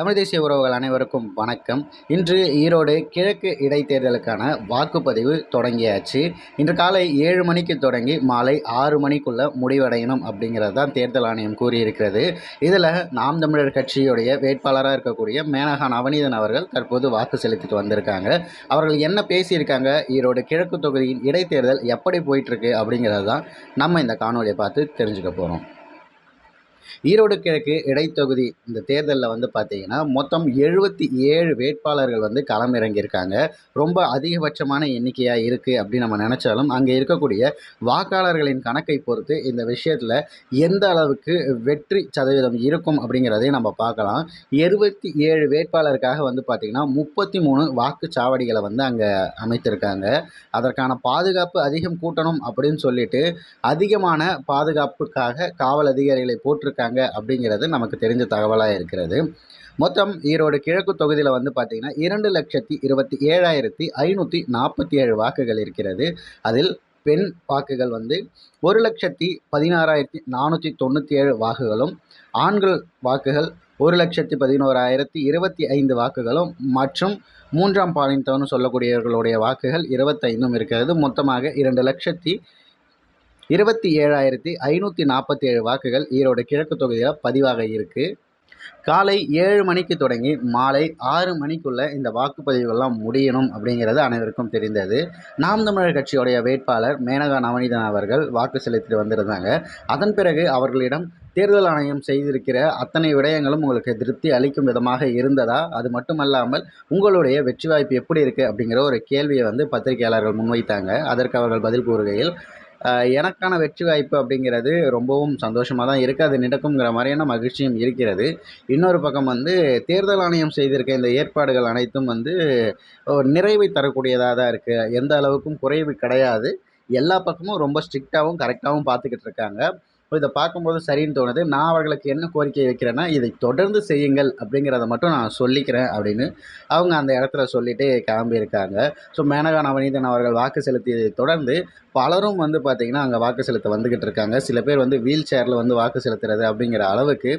தமிழ் தேசிய உறவுகள் அனைவருக்கும் வணக்கம். இன்று ஈரோடு கிழக்கு இடைத்தேர்தலுக்கான வாக்குப்பதிவு தொடங்கியாச்சு. இன்று காலை ஏழு மணிக்கு தொடங்கி மாலை ஆறு மணிக்குள்ளே முடிவடையணும் அப்படிங்கிறது தான் தேர்தல் ஆணையம் கூறியிருக்கிறது. இதில் நாம் தமிழர் கட்சியுடைய வேட்பாளராக இருக்கக்கூடிய மேனகா நவநீதன் அவர்கள் தற்போது வாக்கு செலுத்திட்டு வந்திருக்காங்க. அவர்கள் என்ன பேசியிருக்காங்க? ஈரோடு கிழக்கு தொகுதியின் இடைத்தேர்தல் எப்படி போயிட்டுருக்கு அப்படிங்கிறது தான் நம்ம இந்த காணொலியை பார்த்து தெரிஞ்சுக்க போகிறோம் ஈரோடு கிழக்கு இடைத்தொகுதி இந்த தேர்தலில் வந்து பார்த்தீங்கன்னா மொத்தம் எழுபத்தி ஏழு வேட்பாளர்கள் வந்து களமிறங்கியிருக்காங்க. ரொம்ப அதிகபட்சமான எண்ணிக்கையாக இருக்குது அப்படின்னு நம்ம நினச்சாலும் அங்கே இருக்கக்கூடிய வாக்காளர்களின் கணக்கை பொறுத்து இந்த விஷயத்தில் எந்த அளவுக்கு வெற்றி சதவீதம் இருக்கும் அப்படிங்கிறதையும் நம்ம பார்க்கலாம். இருபத்தி ஏழு வேட்பாளருக்காக வந்து பார்த்திங்கன்னா முப்பத்தி மூணு வாக்குச்சாவடிகளை வந்து அங்கே அமைத்திருக்காங்க. அதற்கான பாதுகாப்பு அதிகம் கூட்டணும் அப்படின்னு சொல்லிட்டு அதிகமான பாதுகாப்புக்காக காவல் அதிகாரிகளை போட்டிருக்காங்க அப்படிங்கிறது நமக்கு தெரிஞ்ச தகவலாக இருக்கிறது. மொத்தம் ஈரோடு கிழக்கு தொகுதியில் வந்து பார்த்திங்கன்னா இரண்டு லட்சத்தி இருபத்தி ஏழாயிரத்தி ஐநூற்றி நாற்பத்தி ஏழு வாக்குகள் இருக்கிறது. அதில் பெண் வாக்குகள் வந்து ஒரு லட்சத்தி பதினாறாயிரத்தி நானூற்றி தொண்ணூற்றி ஏழு வாக்குகளும் ஆண்கள் வாக்குகள் ஒரு லட்சத்தி பதினோராயிரத்தி இருபத்தி ஐந்து வாக்குகளும் மற்றும் மூன்றாம் பாலினத்தவன் சொல்லக்கூடியவர்களுடைய வாக்குகள் இருபத்தைந்தும் இருக்கிறது. மொத்தமாக இரண்டு லட்சத்தி இருபத்தி ஏழாயிரத்தி ஐநூற்றி நாற்பத்தி ஏழு வாக்குகள் ஈரோடு கிழக்கு தொகுதியில் பதிவாக இருக்குது காலை ஏழு மணிக்கு தொடங்கி மாலை ஆறு மணிக்குள்ளே இந்த வாக்குப்பதிவுகள்லாம் முடியணும் அப்படிங்கிறது அனைவருக்கும் தெரிந்தது. நாம் தமிழர் கட்சியுடைய வேட்பாளர் மேனகா நவநீதன் அவர்கள் வாக்கு செலுத்திட்டு வந்திருந்தாங்க. அதன் பிறகு அவர்களிடம் தேர்தல் ஆணையம் செய்திருக்கிற அத்தனை விடயங்களும் உங்களுக்கு திருப்தி அளிக்கும் விதமாக இருந்ததா? அது மட்டுமல்லாமல் உங்களுடைய வெற்றி வாய்ப்பு எப்படி இருக்குது அப்படிங்கிற ஒரு கேள்வியை வந்து பத்திரிகையாளர்கள் முன்வைத்தாங்க. அதற்கு அவர்கள் பதில் கூறுகையில் எனக்கான வெற்றி வாய்ப்பு அப்படிங்கிறது ரொம்பவும் சந்தோஷமாக தான் இருக்குது அது நடக்குங்கிற மாதிரியான மகிழ்ச்சியும் இருக்கிறது. இன்னொரு பக்கம் வந்து தேர்தல் ஆணையம் செய்திருக்க இந்த ஏற்பாடுகள் அனைத்தும் வந்து ஒரு நிறைவை தரக்கூடியதாக தான் இருக்குது எந்த அளவுக்கும் குறைவு கிடையாது. எல்லா பக்கமும் ரொம்ப ஸ்ட்ரிக்டாகவும் கரெக்டாகவும் பார்த்துக்கிட்டு இருக்காங்க. இதை பார்க்கும்போது சரின்னு தோணுது. நான் அவர்களுக்கு என்ன கோரிக்கை வைக்கிறேன்னா இதை தொடர்ந்து செய்யுங்கள் அப்படிங்கிறத மட்டும் நான் சொல்லிக்கிறேன் அப்படின்னு அவங்க அந்த இடத்துல சொல்லிட்டு கிளம்பியிருக்காங்க. ஸோ மேனகா நவநீதன் அவர்கள் வாக்கு செலுத்தியதை தொடர்ந்து பலரும் வந்து பார்த்திங்கன்னா அங்கே வாக்கு செலுத்த வந்துக்கிட்டு இருக்காங்க. சில பேர் வந்து வீல் சேரில் வந்து வாக்கு செலுத்துறது அப்படிங்கிற அளவுக்கு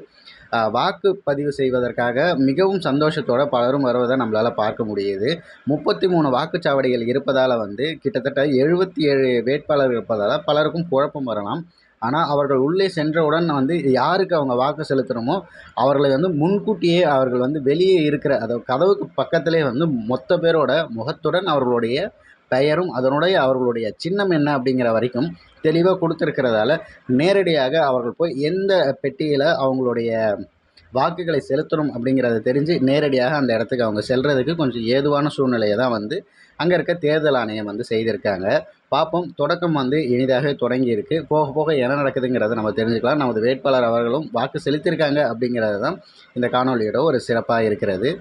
வாக்கு வாக்குப்பதிவு செய்வதற்காக மிகவும் சந்தோஷத்தோட பலரும் வருவதை நம்மளால் பார்க்க முடியுது. முப்பத்தி மூணு வாக்குச்சாவடிகள் இருப்பதால் வந்து கிட்டத்தட்ட எழுபத்தி ஏழு வேட்பாளர்கள் இருப்பதால் பலருக்கும் குழப்பம் வரலாம். ஆனால் அவர்கள் உள்ளே சென்றவுடன் வந்து யாருக்கு அவங்க வாக்கு செலுத்துகிறோமோ அவர்களை வந்து முன்கூட்டியே அவர்கள் வந்து வெளியே இருக்கிற அதாவது கதவுக்கு பக்கத்திலே வந்து மொத்த பேரோட முகத்துடன் அவர்களுடைய பெயரும் அதனுடைய அவர்களுடைய சின்னம் என்ன அப்படிங்கிற வரைக்கும் தெளிவாக கொடுத்துருக்கிறதால நேரடியாக அவர்கள் போய் எந்த பெட்டியில் அவங்களுடைய வாக்குகளை செலுத்தணும் அப்படிங்கிறத தெரிஞ்சு நேரடியாக அந்த இடத்துக்கு அவங்க செல்கிறதுக்கு கொஞ்சம் ஏதுவான சூழ்நிலையை தான் வந்து அங்கே இருக்க தேர்தல் ஆணையம் வந்து செய்திருக்காங்க. பார்ப்போம். தொடக்கம் வந்து இனிதாக தொடங்கி இருக்கு போக போக என்ன நடக்குதுங்கிறத நம்ம தெரிஞ்சுக்கலாம். நமது வேட்பாளர் அவர்களும் வாக்கு செலுத்தியிருக்காங்க அப்படிங்கிறது தான் இந்த காணொலியோட ஒரு சிறப்பாக இருக்கிறது.